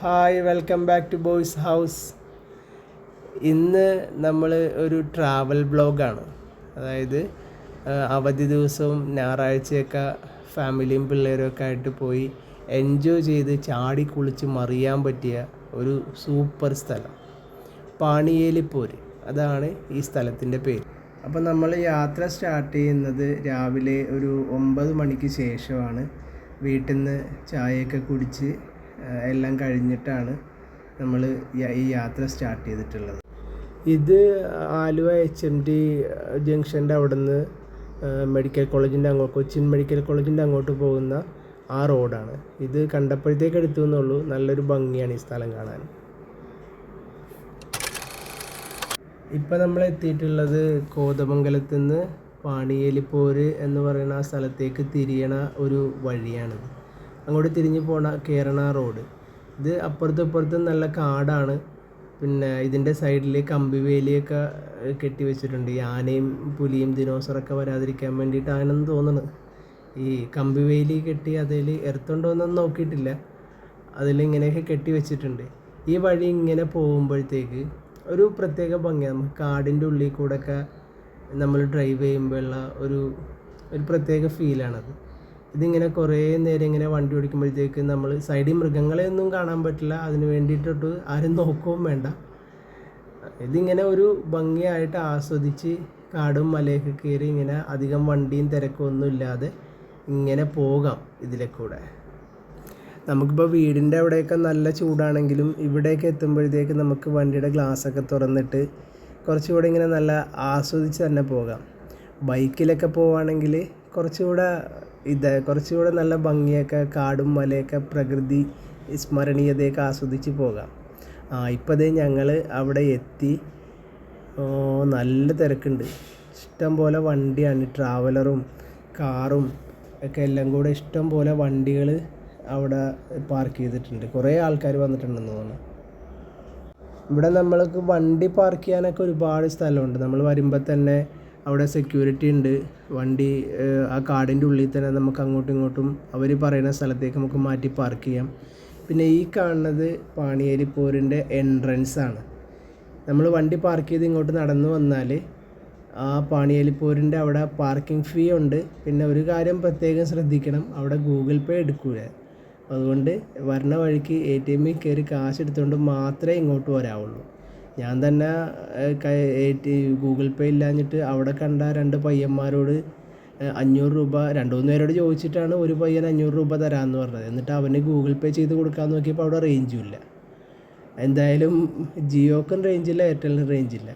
Hi welcome back to boys house. ഇന്ന് നമ്മൾ ഒരു ട്രാവൽ ബ്ലോഗാണ് അതായത് അവധി ദിവസവും ഞായറാഴ്ചയൊക്കെ ഫാമിലിയും പിള്ളേരും ഒക്കെ ആയിട്ട് പോയി എൻജോയ് ചെയ്ത് ചാടി കുളിച്ച് മറിയാൻ പറ്റിയ ഒരു സൂപ്പർ സ്ഥലം. പാണിയേലിപ്പോര് അതാണ് ഈ സ്ഥലത്തിന്റെ പേര്. അപ്പോൾ നമ്മൾ യാത്ര സ്റ്റാർട്ട് ചെയ്യുന്നത് രാവിലെ ഒരു ഒമ്പത് മണിക്ക് ശേഷമാണ്. വീട്ടിൽ നിന്ന് ചായയൊക്കെ കുടിച്ച് എല്ലാം കഴിഞ്ഞിട്ടാണ് നമ്മൾ ഈ യാത്ര സ്റ്റാർട്ട് ചെയ്തിട്ടുള്ളത്. ഇത് ആലുവ എച്ച് എം ടി ജംഗ്ഷന്റെ അവിടെ നിന്ന് മെഡിക്കൽ കോളേജിന്റെ അങ്ങോട്ട് കൊച്ചിൻ മെഡിക്കൽ കോളേജിന്റെ അങ്ങോട്ട് പോകുന്ന ആ റോഡാണ്. ഇത് കണ്ടപ്പോഴത്തേക്ക് എടുത്തു എന്നുള്ളൂ. നല്ലൊരു ഭംഗിയാണ് ഈ സ്ഥലം കാണാൻ. ഇപ്പം നമ്മൾ എത്തിയിട്ടുള്ളത് കോതമംഗലത്ത് നിന്ന് പാണിയേലിപ്പോര് എന്ന് പറയുന്ന ആ സ്ഥലത്തേക്ക് തിരിയണ ഒരു വഴിയാണിത്. അങ്ങോട്ട് തിരിഞ്ഞ് പോണ കേരള റോഡ്. ഇത് അപ്പുറത്തും ഇപ്പുറത്തും നല്ല കാടാണ്. പിന്നെ ഇതിന്റെ സൈഡിൽ കമ്പിവേലിയൊക്കെ വേലിയൊക്കെ കെട്ടി വെച്ചിട്ടുണ്ട്. ഈ ആനയും പുലിയും ദിനോസറൊക്കെ വരാതിരിക്കാൻ വേണ്ടിയിട്ടാണെന്ന് തോന്നുന്നത് ഈ കമ്പിവേലി കെട്ടി അതിൽ എർത്തുണ്ടോയെന്നൊന്നും നോക്കിയിട്ടില്ല. അതിലിങ്ങനെയൊക്കെ കെട്ടി വെച്ചിട്ടുണ്ട്. ഈ വഴി ഇങ്ങനെ പോകുമ്പോഴത്തേക്ക് ഒരു പ്രത്യേക ഭംഗിയാണ് നമുക്ക് കാടിന്റെ ഉള്ളിൽ കൂടെയൊക്കെ നമ്മൾ ഡ്രൈവ് ചെയ്യുമ്പോഴുള്ള ഒരു ഒരു പ്രത്യേക ഫീലാണത് ഇതിങ്ങനെ കുറേ നേരം ഇങ്ങനെ വണ്ടി ഓടിക്കുമ്പോഴത്തേക്ക് നമ്മൾ സൈഡിൽ മൃഗങ്ങളെ ഒന്നും കാണാൻ പറ്റില്ല. അതിന് വേണ്ടിയിട്ടൊട്ട് ആരും നോക്കുകയും വേണ്ട. ഇതിങ്ങനെ ഒരു ഭംഗിയായിട്ട് ആസ്വദിച്ച് കാടും മലയൊക്കെ കയറി ഇങ്ങനെ അധികം വണ്ടിയും തിരക്കും ഒന്നും ഇല്ലാതെ ഇങ്ങനെ പോകാം ഇതിലെ കൂടെ. നമുക്കിപ്പോൾ വീടിന്റെ അവിടെയൊക്കെ നല്ല ചൂടാണെങ്കിലും ഇവിടെയൊക്കെ എത്തുമ്പോഴത്തേക്ക് നമുക്ക് വണ്ടിയുടെ ഗ്ലാസ്സൊക്കെ തുറന്നിട്ട് കുറച്ചുകൂടെ ഇങ്ങനെ നല്ല ആസ്വദിച്ച് തന്നെ പോകാം. ബൈക്കിലൊക്കെ പോവുകയാണെങ്കിൽ കുറച്ചുകൂടെ ഇത് കുറച്ചുകൂടെ നല്ല ഭംഗിയൊക്കെ കാടും മലയൊക്കെ പ്രകൃതി സ്മരണീയതയൊക്കെ ആസ്വദിച്ച് പോകാം. ആ ഇപ്പോൾ ദേ ഞങ്ങൾ അവിടെ എത്തി. നല്ല തിരക്കുണ്ട്. ഇഷ്ടം പോലെ വണ്ടിയാണ്. ട്രാവലറും കാറും ഒക്കെ എല്ലാം കൂടെ ഇഷ്ടം പോലെ വണ്ടികൾ അവിടെ പാർക്ക് ചെയ്തിട്ടുണ്ട്. കുറേ ആൾക്കാർ വന്നിട്ടുണ്ടെന്ന് തോന്നുന്നു. ഇവിടെ നമ്മൾക്ക് വണ്ടി പാർക്ക് ചെയ്യാനൊക്കെ ഒരുപാട് സ്ഥലമുണ്ട്. നമ്മൾ വരുമ്പോൾ തന്നെ അവിടെ സെക്യൂരിറ്റി ഉണ്ട്. വണ്ടി ആ കാടിന്റെ ഉള്ളിൽ തന്നെ നമുക്ക് അങ്ങോട്ടും ഇങ്ങോട്ടും അവർ പറയുന്ന സ്ഥലത്തേക്ക് നമുക്ക് മാറ്റി പാർക്ക് ചെയ്യാം. പിന്നെ ഈ കാണുന്നത് പാണിയേരി പോരിന്റെ എൻട്രൻസ് ആണ്. നമ്മൾ വണ്ടി പാർക്ക് ചെയ്ത് ഇങ്ങോട്ട് നടന്നു വന്നാൽ ആ പാണിയേലിപ്പോരിന്റെ അവിടെ പാർക്കിംഗ് ഫീ ഉണ്ട്. പിന്നെ ഒരു കാര്യം പ്രത്യേകം ശ്രദ്ധിക്കണം അവിടെ ഗൂഗിൾ പേ എടുക്കൂല. അതുകൊണ്ട് വരണ വഴിക്ക് എ ടി എമ്മിൽ കയറി കാശ് എടുത്തുകൊണ്ട് മാത്രമേ ഇങ്ങോട്ട് വരാവുള്ളൂ. ഞാൻ തന്നെ ഗൂഗിൾ പേ ഇല്ലാഞ്ഞിട്ട് അവിടെ കണ്ട രണ്ട് പയ്യന്മാരോട് അഞ്ഞൂറ് രൂപ രണ്ട് മൂന്ന് പേരോട് ചോദിച്ചിട്ടാണ് ഒരു പയ്യൻ അഞ്ഞൂറ് രൂപ തരാമെന്ന് പറഞ്ഞത്. എന്നിട്ട് അവന് ഗൂഗിൾ പേ ചെയ്ത് കൊടുക്കാൻ നോക്കിയപ്പോൾ അവിടെ റേഞ്ചും ഇല്ല. എന്തായാലും ജിയോക്കും റേഞ്ചില്ല എയർടെലിനും റേഞ്ചില്ല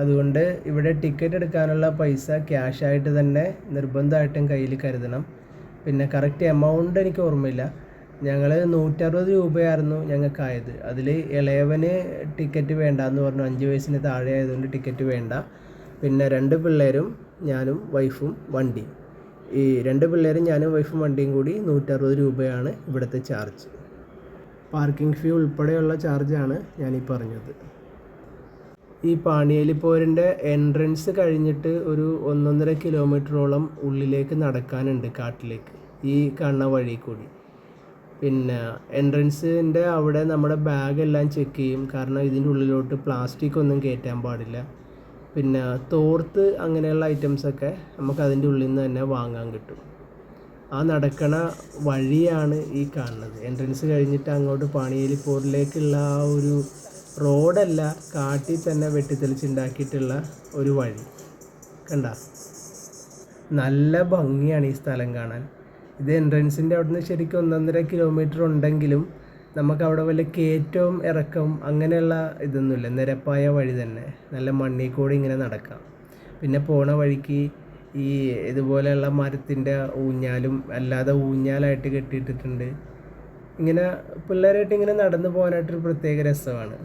അതുകൊണ്ട് ഇവിടെ ടിക്കറ്റ് എടുക്കാനുള്ള പൈസ ക്യാഷായിട്ട് തന്നെ നിർബന്ധമായിട്ടും കയ്യിൽ കരുതണം. പിന്നെ കറക്റ്റ് എമൗണ്ട് എനിക്ക് ഓർമ്മയില്ല. ഞങ്ങൾ നൂറ്ററുപത് രൂപയായിരുന്നു ഞങ്ങൾക്കായത്. അതിൽ ഇളയവന് ടിക്കറ്റ് വേണ്ട എന്ന് പറഞ്ഞു. അഞ്ച് വയസ്സിന് താഴെ ആയതുകൊണ്ട് ടിക്കറ്റ് വേണ്ട. പിന്നെ രണ്ട് പിള്ളേരും ഞാനും വൈഫും വണ്ടി. ഈ രണ്ട് പിള്ളേരും ഞാനും വൈഫും വണ്ടിയും കൂടി നൂറ്ററുപത് രൂപയാണ് ഇവിടുത്തെ ചാർജ്. പാർക്കിംഗ് ഫീ ഉൾപ്പെടെയുള്ള ചാർജാണ് ഞാനീ പറഞ്ഞത്. ഈ പാണിയേലിപ്പോരിന്റെ എൻട്രൻസ് കഴിഞ്ഞിട്ട് ഒരു ഒന്നൊന്നര കിലോമീറ്ററോളം ഉള്ളിലേക്ക് നടക്കാനുണ്ട് കാട്ടിലേക്ക്. ഈ കാണുന്ന വഴി കൂടി. പിന്നെ എൻട്രൻസിന്റെ അവിടെ നമ്മുടെ ബാഗെല്ലാം ചെക്ക് ചെയ്യും. കാരണം ഇതിന്റെ ഉള്ളിലോട്ട് പ്ലാസ്റ്റിക് ഒന്നും കയറ്റാൻ പാടില്ല. പിന്നെ തോർത്ത് അങ്ങനെയുള്ള ഐറ്റംസൊക്കെ നമുക്ക് അതിന്റെ ഉള്ളിൽ നിന്ന് തന്നെ വാങ്ങാൻ കിട്ടും. ആ നടക്കണ വഴിയാണ് ഈ കാണുന്നത്. എൻട്രൻസ് കഴിഞ്ഞിട്ട് അങ്ങോട്ട് പാണിയേലി പോറിലേക്കുള്ള ആ ഒരു റോഡല്ല കാട്ടിൽ തന്നെ വെട്ടിത്തെളിച്ചുണ്ടാക്കിയിട്ടുള്ള ഒരു വഴി. കണ്ട? നല്ല ഭംഗിയാണ് ഈ സ്ഥലം കാണാൻ. ഇത് എൻട്രൻസിന്റെ നിന്ന് ശരിക്കും ഒന്നൊന്നര കിലോമീറ്റർ ഉണ്ടെങ്കിലും നമുക്ക് അവിടെ വല്ല കയറ്റവും ഇറക്കവും അങ്ങനെയുള്ള ഇതൊന്നുമില്ല. നിരപ്പായ വഴി തന്നെ. നല്ല മണ്ണിൽ കൂടി ഇങ്ങനെ നടക്കാം. പിന്നെ പോണ വഴിക്ക് ഈ ഇതുപോലെയുള്ള മരത്തിന്റെ ഊഞ്ഞാലും അല്ലാതെ ഊഞ്ഞാലായിട്ട് കെട്ടിയിട്ടിട്ടുണ്ട്. ഇങ്ങനെ പിള്ളേരായിട്ട് ഇങ്ങനെ നടന്നു പോകാനായിട്ടൊരു പ്രത്യേക രസമാണ്.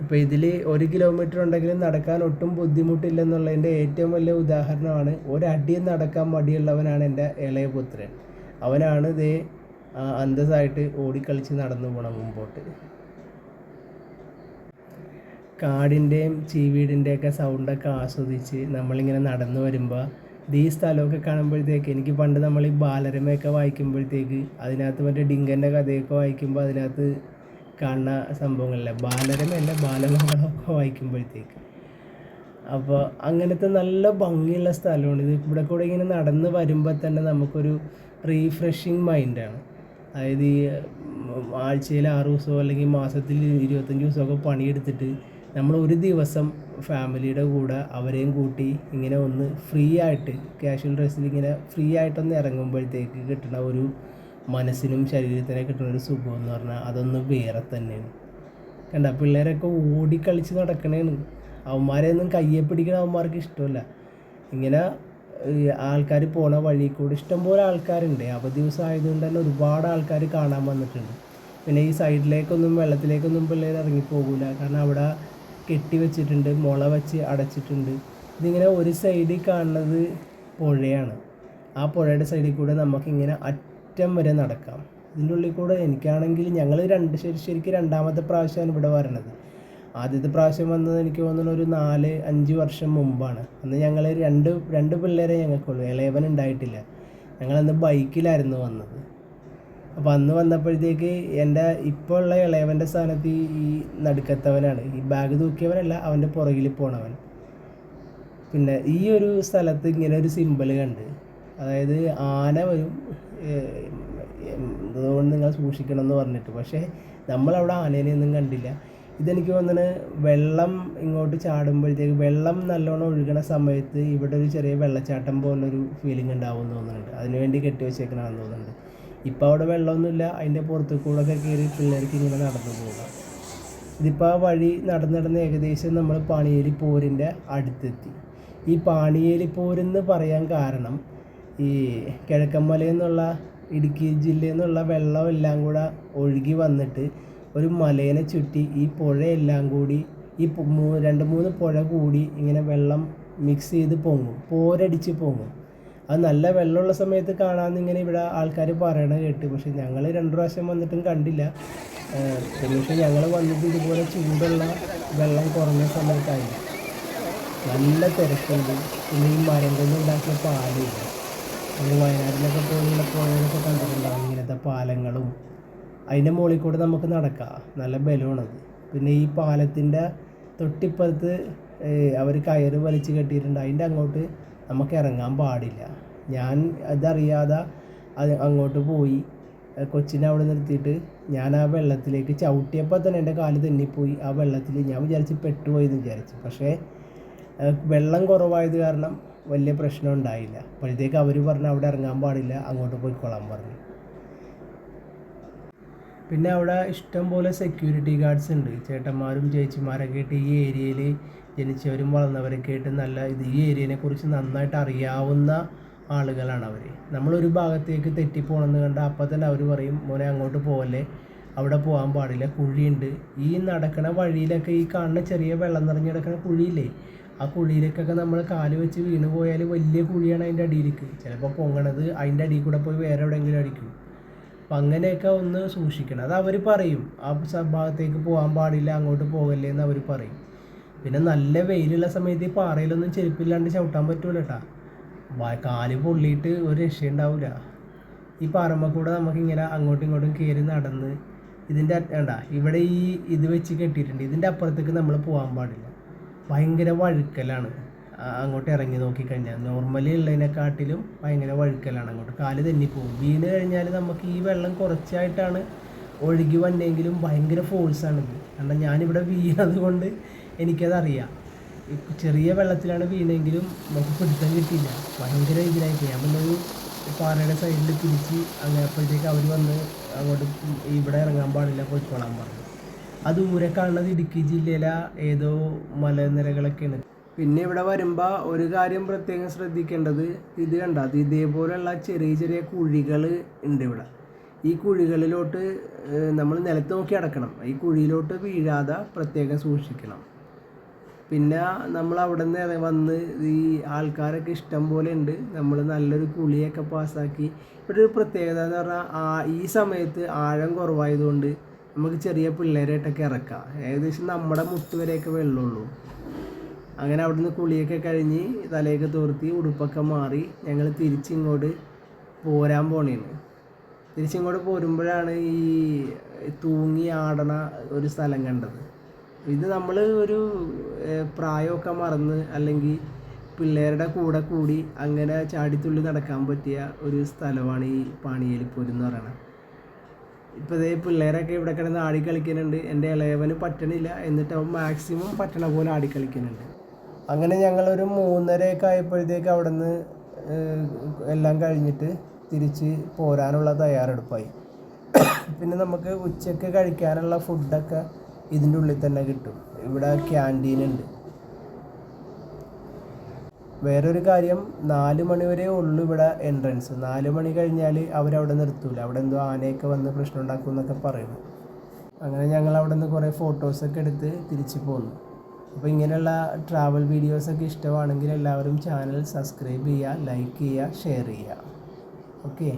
ഇപ്പോൾ ഇതിൽ ഒരു കിലോമീറ്റർ ഉണ്ടെങ്കിലും നടക്കാൻ ഒട്ടും ബുദ്ധിമുട്ടില്ലെന്നുള്ളതിന്റെ ഏറ്റവും വലിയ ഉദാഹരണമാണ് ഒരടിയും നടക്കാൻ മടിയുള്ളവനാണ് എന്റെ ഇളയ പുത്രൻ. അവനാണ് ഇതേ അന്തസ്സായിട്ട് ഓടിക്കളിച്ച് നടന്നു പോകണം മുമ്പോട്ട്. കാടിന്റെയും ചീവീടിന്റെയൊക്കെ സൗണ്ടൊക്കെ ആസ്വദിച്ച് നമ്മളിങ്ങനെ നടന്നു വരുമ്പോൾ ഈ സ്ഥലമൊക്കെ കാണുമ്പോഴത്തേക്ക് എനിക്ക് പണ്ട് നമ്മൾ ഈ ബാലരമയൊക്കെ വായിക്കുമ്പോഴത്തേക്ക് അതിനകത്ത് മറ്റേ ഡിങ്കന്റെ കഥയൊക്കെ വായിക്കുമ്പോൾ അതിനകത്ത് കാണുന്ന സംഭവങ്ങളല്ല? ബാലരമയല്ല ബാലമംഗളമൊക്കെ വായിക്കുമ്പോഴത്തേക്ക്. അപ്പോൾ അങ്ങനത്തെ നല്ല ഭംഗിയുള്ള സ്ഥലമാണ്. ഇത് ഇവിടെ കൂടെ ഇങ്ങനെ നടന്ന് വരുമ്പോൾ തന്നെ നമുക്കൊരു റീഫ്രഷിങ് മൈൻഡാണ് അതായത് ഈ ആഴ്ചയിൽ ആറ് ദിവസമോ അല്ലെങ്കിൽ മാസത്തിൽ ഇരുപത്തഞ്ച് ദിവസമൊക്കെ പണിയെടുത്തിട്ട് നമ്മൾ ഒരു ദിവസം ഫാമിലിയുടെ കൂടെ അവരെയും കൂട്ടി ഇങ്ങനെ ഒന്ന് ഫ്രീ ആയിട്ട് കാഷ്വൽ ഡ്രസ്സിൽ ഇങ്ങനെ ഫ്രീ ആയിട്ടൊന്ന് ഇറങ്ങുമ്പോഴത്തേക്ക് കിട്ടുന്ന ഒരു മനസ്സിനും ശരീരത്തിനും കിട്ടുന്ന ഒരു സുഖം എന്ന് പറഞ്ഞാൽ അതൊന്ന് വേറെ തന്നെയാണ്. കണ്ട പിള്ളേരൊക്കെ ഓടിക്കളിച്ച് നടക്കണേന്ന് അവന്മാരെ ഒന്നും കയ്യെ പിടിക്കണ അവന്മാർക്ക് ഇഷ്ടമല്ല. ഇങ്ങനെ ആൾക്കാർ പോണ വഴി കൂടി ഇഷ്ടംപോലെ ആൾക്കാരുണ്ട്. അവധി ദിവസം ആയതുകൊണ്ട് തന്നെ ഒരുപാട് ആൾക്കാർ കാണാൻ വന്നിട്ടുണ്ട്. പിന്നെ ഈ സൈഡിലേക്കൊന്നും വെള്ളത്തിലേക്കൊന്നും പിള്ളേർ ഇറങ്ങിപ്പോകില്ല കാരണം അവിടെ കെട്ടി വെച്ചിട്ടുണ്ട് മുള വെച്ച് അടച്ചിട്ടുണ്ട്. ഇതിങ്ങനെ ഒരു സൈഡിൽ കാണുന്നത് പുഴയാണ്. ആ പുഴയുടെ സൈഡിൽ കൂടെ നമുക്കിങ്ങനെ വരെ നടക്കാം. ഇതിന്റെ ഉള്ളിൽ കൂടെ എനിക്കാണെങ്കിൽ ഞങ്ങൾ രണ്ട് ശരി ശരിക്കും രണ്ടാമത്തെ പ്രാവശ്യമാണ് ഇവിടെ വരണത്. ആദ്യത്തെ പ്രാവശ്യം വന്നത് എനിക്ക് തോന്നുന്നു ഒരു നാല് അഞ്ച് വർഷം മുമ്പാണ്. അന്ന് ഞങ്ങൾ രണ്ട് രണ്ട് പിള്ളേരെ ഞങ്ങൾക്കുള്ളൂ. ഇളയവൻ ഉണ്ടായിട്ടില്ല. ഞങ്ങളന്ന് ബൈക്കിലായിരുന്നു വന്നത്. അപ്പോൾ അന്ന് വന്നപ്പോഴത്തേക്ക് എന്റെ ഇപ്പോൾ ഉള്ള ഇളയവന്റെ സ്ഥാനത്ത് ഈ നടുക്കത്തവനാണ്. ഈ ബാഗ് തൂക്കിയവനല്ല അവന്റെ പുറകിൽ പോണവൻ. പിന്നെ ഈ ഒരു സ്ഥലത്ത് ഇങ്ങനെ ഒരു സിമ്പിൾ കണ്ട് അതായത് ആന വരും ഏഹ്, അതുകൊണ്ട് നിങ്ങൾ സൂക്ഷിക്കണം എന്ന് പറഞ്ഞിട്ട്. പക്ഷേ നമ്മളവിടെ ആനേനെയൊന്നും കണ്ടില്ല. ഇതെനിക്ക് തോന്നുന്നത് വെള്ളം ഇങ്ങോട്ട് ചാടുമ്പോഴത്തേക്ക് വെള്ളം നല്ലോണം ഒഴുകണ സമയത്ത് ഇവിടെ ഒരു ചെറിയ വെള്ളച്ചാട്ടം പോലൊരു ഫീലിംഗ് ഉണ്ടാവും തോന്നുന്നുണ്ട്. അതിനുവേണ്ടി കെട്ടി വെച്ചേക്കണമെന്ന് തോന്നുന്നുണ്ട്. ഇപ്പോൾ അവിടെ വെള്ളമൊന്നുമില്ല. അതിന്റെ പുറത്തു കൂടെ ഒക്കെ കയറി പിള്ളേർക്ക് ഇങ്ങനെ നടന്നു പോകാം. ഇതിപ്പോൾ ആ വഴി നടന്ന് നടന്ന് ഏകദേശം നമ്മൾ പാണിയേലി പോരിന്റെ അടുത്തെത്തി. ഈ പാണിയേലി പോരെന്ന് പറയാൻ കാരണം ഈ കിഴക്കമ്മലയിൽ നിന്നുള്ള ഇടുക്കി ജില്ലയിൽ നിന്നുള്ള വെള്ളം എല്ലാം കൂടെ ഒഴുകി വന്നിട്ട് ഒരു മലേനെ ചുറ്റി ഈ പുഴയെല്ലാം കൂടി ഈ രണ്ട് മൂന്ന് പുഴ കൂടി ഇങ്ങനെ വെള്ളം മിക്സ് ചെയ്ത് പൊങ്ങും പോരടിച്ച് പൊങ്ങും. അത് നല്ല വെള്ളമുള്ള സമയത്ത് കാണാമെന്ന് ഇങ്ങനെ ഇവിടെ ആൾക്കാർ പറയണ കേട്ട്. പക്ഷെ ഞങ്ങൾ രണ്ട് പ്രാവശ്യം വന്നിട്ടും കണ്ടില്ല. ഏഹ് പക്ഷേ ഞങ്ങൾ വന്നിട്ട് ഇതുപോലെ ചൂടുള്ള വെള്ളം കുറഞ്ഞ സമയത്തായിരുന്നു നല്ല തിരക്കുണ്ട്. പിന്നെ ഈ മരം കൊണ്ട് ഉണ്ടാക്കിയ പാലില്ല നമ്മൾ വയനാട്ടിലൊക്കെ പോയി ഇങ്ങനെ കണ്ടിട്ടുണ്ടാവും ഇങ്ങനത്തെ പാലങ്ങളും. അതിന്റെ മുകളിൽ കൂടെ നമുക്ക് നടക്കാം. നല്ല ബലമാണത് പിന്നെ ഈ പാലത്തിന്റെ തൊട്ടിപ്പുറത്ത് അവർ കയറ് വലിച്ച് കെട്ടിയിട്ടുണ്ട്. അതിന്റെ അങ്ങോട്ട് നമുക്ക് ഇറങ്ങാൻ പാടില്ല. ഞാൻ അതറിയാതെ അത് അങ്ങോട്ട് പോയി കൊച്ചിനെ അവിടെ നിർത്തിയിട്ട് ഞാൻ ആ വെള്ളത്തിലേക്ക് ചവിട്ടിയപ്പോൾ തന്നെ എന്റെ കാൽ തെന്നിപ്പോയി. ആ വെള്ളത്തിൽ ഞാൻ വിചാരിച്ച് പെട്ടുപോയി എന്ന് വിചാരിച്ചു. പക്ഷേ വെള്ളം കുറവായത് കാരണം വലിയ പ്രശ്നം ഉണ്ടായില്ല. അപ്പോഴത്തേക്ക് അവർ പറഞ്ഞു അവിടെ ഇറങ്ങാൻ പാടില്ല അങ്ങോട്ട് പോയിക്കോളാൻ പറഞ്ഞു. പിന്നെ അവിടെ ഇഷ്ടം പോലെ സെക്യൂരിറ്റി ഗാർഡ്സ് ഉണ്ട്. ചേട്ടന്മാരും ചേച്ചിമാരൊക്കെ ആയിട്ട് ഈ ഏരിയയിൽ ജനിച്ചവരും വളർന്നവരൊക്കെ ആയിട്ട് നല്ല ഇത് ഈ ഏരിയനെ കുറിച്ച് നന്നായിട്ട് അറിയാവുന്ന ആളുകളാണ് അവർ നമ്മളൊരു ഭാഗത്തേക്ക് തെറ്റിപ്പോണെന്ന് കണ്ട അപ്പം തന്നെ അവർ പറയും മോനെ അങ്ങോട്ട് പോകല്ലേ അവിടെ പോകാൻ പാടില്ല കുഴിയുണ്ട്. ഈ നടക്കണ വഴിയിലൊക്കെ ഈ കാണുന്ന ചെറിയ വെള്ളം നിറഞ്ഞു കിടക്കുന്ന കുഴിയില്ലേ ആ കുഴിയിലേക്കൊക്കെ നമ്മൾ കാൽ വെച്ച് വീണ് പോയാൽ വലിയ കുഴിയാണ് അതിന്റെ അടിയിലേക്ക്. ചിലപ്പോൾ പൊങ്ങണത് അതിന്റെ അടിയിൽ കൂടെ പോയി വേറെ എവിടെയെങ്കിലും അടിക്കും. അപ്പം അങ്ങനെയൊക്കെ ഒന്ന് സൂക്ഷിക്കണം. അത് അവർ പറയും. ആ ഭാഗത്തേക്ക് പോകാൻ പാടില്ല അങ്ങോട്ട് പോകല്ലേ എന്ന് അവർ പറയും. പിന്നെ നല്ല വെയിലുള്ള സമയത്ത് ഈ പാറയിലൊന്നും ചെരുപ്പില്ലാണ്ട് ചവിട്ടാൻ പറ്റൂല കേട്ടാ കാൽ പൊള്ളിയിട്ട് ഒരു രക്ഷയുണ്ടാവില്ല ഈ പാറമ്മ കൂടെ നമുക്കിങ്ങനെ അങ്ങോട്ടും ഇങ്ങോട്ടും കയറി നടന്ന് ഇതിന്റെ വേണ്ട ഇവിടെ ഈ ഇത് വെച്ച് കെട്ടിയിട്ടുണ്ട്. ഇതിന്റെ അപ്പുറത്തേക്ക് നമ്മൾ പോകാൻ പാടില്ല. ഭയങ്കര വഴുക്കലാണ്. അങ്ങോട്ട് ഇറങ്ങി നോക്കിക്കഴിഞ്ഞാൽ നോർമലി ഉള്ളതിനെക്കാട്ടിലും ഭയങ്കര വഴുക്കലാണ് അങ്ങോട്ട്. കാൽ തെന്നിപ്പോവും. വീണ് കഴിഞ്ഞാൽ നമുക്ക് ഈ വെള്ളം കുറച്ചായിട്ടാണ് ഒഴുകി വന്നെങ്കിലും ഭയങ്കര ഫോഴ്സാണിത് കാരണം ഞാനിവിടെ വീണത് കൊണ്ട് എനിക്കതറിയാം. ചെറിയ വെള്ളത്തിലാണ് വീണെങ്കിലും നമുക്ക് പിടുത്തം കിട്ടിയില്ല. ഭയങ്കര ഇതിലായിട്ട്. ഞാൻ പിന്നെ ഒരു പാറയുടെ സൈഡിൽ പിടിച്ച് അങ്ങനെ അപ്പോഴത്തേക്ക് അവർ വന്ന് അങ്ങോട്ട് ഇവിടെ ഇറങ്ങാൻ പാടില്ല പോയിക്കോളാൻ പറഞ്ഞു. ആ ദൂരെ കാണുന്നത് ഇടുക്കി ജില്ലയിലെ ഏതോ മലനിരകളൊക്കെയാണ്. പിന്നെ ഇവിടെ വരുമ്പോൾ ഒരു കാര്യം പ്രത്യേകം ശ്രദ്ധിക്കേണ്ടത് ഇത് കണ്ട? അത് ഇതേപോലെയുള്ള ചെറിയ ചെറിയ കുഴികൾ ഉണ്ട് ഇവിടെ. ഈ കുഴികളിലോട്ട് നമ്മൾ നിലത്ത് നോക്കി അടക്കണം. ഈ കുഴിയിലോട്ട് വീഴാതെ പ്രത്യേകം സൂക്ഷിക്കണം. പിന്നെ നമ്മൾ അവിടെ നിന്ന് വന്ന് ഈ ആൾക്കാരൊക്കെ ഇഷ്ടം പോലെ ഉണ്ട്. നമ്മൾ നല്ലൊരു കുളിയൊക്കെ പാസ്സാക്കി. ഇവിടെ ഒരു പ്രത്യേകത എന്ന് പറഞ്ഞാൽ ഈ സമയത്ത് ആഴം കുറവായതുകൊണ്ട് നമുക്ക് ചെറിയ പിള്ളേരായിട്ടൊക്കെ ഇറക്കാം. ഏകദേശം നമ്മുടെ മുട്ട് വരെയൊക്കെ വെള്ളമുള്ളൂ. അങ്ങനെ അവിടുന്ന് കുളിയൊക്കെ കഴിഞ്ഞ് തലയൊക്കെ തോർത്തി ഉടുപ്പൊക്കെ മാറി ഞങ്ങൾ തിരിച്ചിങ്ങോട്ട് പോരാൻ പോണേന്. തിരിച്ചിങ്ങോട്ട് പോരുമ്പോഴാണ് ഈ തൂങ്ങി ആടണ ഒരു സ്ഥലം കണ്ടത്. ഇത് നമ്മൾ ഒരു പ്രായമൊക്കെ മറന്ന് അല്ലെങ്കിൽ പിള്ളേരുടെ കൂടെ കൂടി അങ്ങനെ ചാടിത്തുള്ളി നടക്കാൻ പറ്റിയ ഒരു സ്ഥലമാണ് ഈ പാണിയേലിപ്പൂര് എന്ന് പറയുന്നത് ഇപ്പോൾ ഇതേ പിള്ളേരൊക്കെ ഇവിടെ കിടന്ന് ആടി കളിക്കുന്നുണ്ട് എന്റെ ഇളയവന് പറ്റണില്ല. എന്നിട്ട് അവൻ മാക്സിമം പറ്റണ പോലെ ആടി കളിക്കുന്നുണ്ട് അങ്ങനെ ഞങ്ങളൊരു മൂന്നരയൊക്കെ ആയപ്പോഴത്തേക്ക് അവിടെ നിന്ന് എല്ലാം കഴിഞ്ഞിട്ട് തിരിച്ച് പോരാനുള്ള തയ്യാറെടുപ്പായി. പിന്നെ നമുക്ക് ഉച്ചയ്ക്ക് കഴിക്കാനുള്ള ഫുഡൊക്കെ ഇതിന്റെ ഉള്ളിൽ തന്നെ കിട്ടും. ഇവിടെ ക്യാന്റീൻ ഉണ്ട്. വേറൊരു കാര്യം നാല് മണി വരെ ഉള്ളു ഇവിടെ എൻട്രൻസ് നാല് മണി കഴിഞ്ഞാൽ അവരവിടെ നിർത്തൂല. അവിടെ എന്തോ ആനയൊക്കെ വന്ന് പ്രശ്നം ഉണ്ടാക്കും എന്നൊക്കെ പറയുന്നു. അങ്ങനെ ഞങ്ങൾ അവിടെ നിന്ന് കുറേ ഫോട്ടോസൊക്കെ എടുത്ത് തിരിച്ചു പോന്നു. അപ്പോൾ ഇങ്ങനെയുള്ള ട്രാവൽ വീഡിയോസൊക്കെ ഇഷ്ടമാണെങ്കിൽ എല്ലാവരും ചാനൽ സബ്സ്ക്രൈബ് ചെയ്യുക ലൈക്ക് ചെയ്യുക ഷെയർ ചെയ്യുക. ഓക്കെ